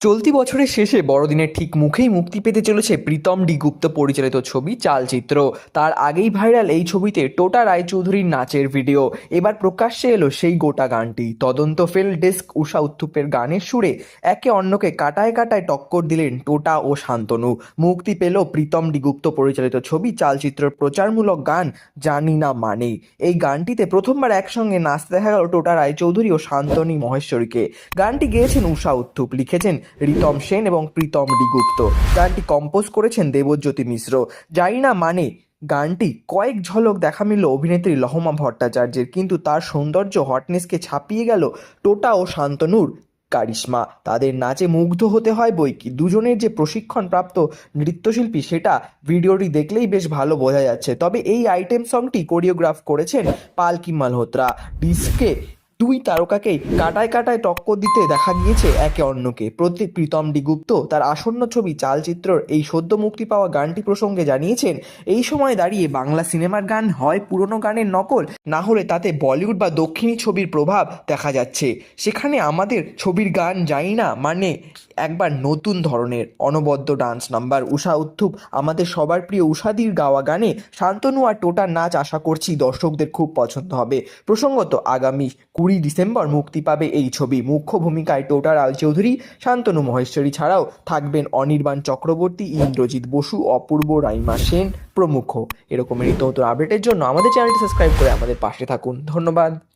চলতি বছরের শেষে বড়দিনের ঠিক মুখেই মুক্তি পেতে চলেছে প্রীতম ডি গুপ্ত পরিচালিত ছবি চালচিত্র। তার আগেই ভাইরাল এই ছবিতে টোটা রায়চৌধুরীর নাচের ভিডিও। এবার প্রকাশ্যে এলো সেই গোটা গানটি। তদন্ত ফেল ডেস্ক উষা উত্থুপের গানের সুরে একে অন্যকে কাটায় কাটায় টক্কর দিলেন টোটা ও শান্তনু। মুক্তি পেল প্রীতম ডি গুপ্ত পরিচালিত ছবি চালচিত্রের প্রচারমূলক গান জানি না মানে। এই গানটিতে প্রথমবার একসঙ্গে নাচতে দেখা গেল টোটা রায়চৌধুরী ও শান্তনী মহেশ্বরীকে। গানটি গেয়েছেন উষা উত্থুপ। লিখেছেন রিতম সেন এবং প্রীতম ডি গুপ্ত গানটি কম্পোজ করেছেন দেবজ্যোতি মিশ্র। জানি না মানে গানটি কয়েক ঝলক দেখা অভিনেত্রী লহমা ভট্টাচার্যের, কিন্তু তার সৌন্দর্য হটনেসকে ছাপিয়ে গেল টোটা ও শান্তনুর কারিশ্মা। তাদের নাচে মুগ্ধ হতে হয় বই কি। দুজনের যে প্রশিক্ষণপ্রাপ্ত নৃত্যশিল্পী সেটা ভিডিওটি দেখলেই বেশ ভালো বোঝা যাচ্ছে। তবে এই আইটেম সংটি কোরিওগ্রাফ করেছেন পালকি মালহোত্রা ডিস্কে দুই তারকাকেই কাটায় কাটায় টক্কর দিতে দেখা গিয়েছে একে অন্যকে। প্রতি প্রীতম ডি গুপ্ত তার আসন্ন ছবি চালচিত্রর এই সদ্য মুক্তি পাওয়া গানটি প্রসঙ্গে জানিয়েছেন, এই সময় দাঁড়িয়ে বাংলা সিনেমার গান হয় পুরনো গানের নকল, না হলে তাতে বলিউড বা দক্ষিণী ছবির প্রভাব দেখা যাচ্ছে। সেখানে আমাদের ছবির গান জানি না মানে একবার নতুন ধরনের। অনবদ্য ডান্স নাম্বার উষা উত্থুপ আমাদের সবার প্রিয় উষাদির গাওয়া গানে শান্তনু আর টোটার নাচ আশা করছি দর্শকদের খুব পছন্দ হবে। প্রসঙ্গত আগামী কুড়ি ডিসেম্বর মুক্তি পাবে এই ছবি। মুখ্য ভূমিকায় টোটা রাল চৌধুরী শান্তনু মহেশ্বরী ছাড়াও থাকবেন অনির্বাণ চক্রবর্তী, ইন্দ্রজিৎ বসু, অপূর্ব রাইমা সেন প্রমুখ। এরকমের নিত্য নতুন আপডেটের জন্য আমাদের চ্যানেলটি সাবস্ক্রাইব করে আমাদের পাশে থাকুন। ধন্যবাদ।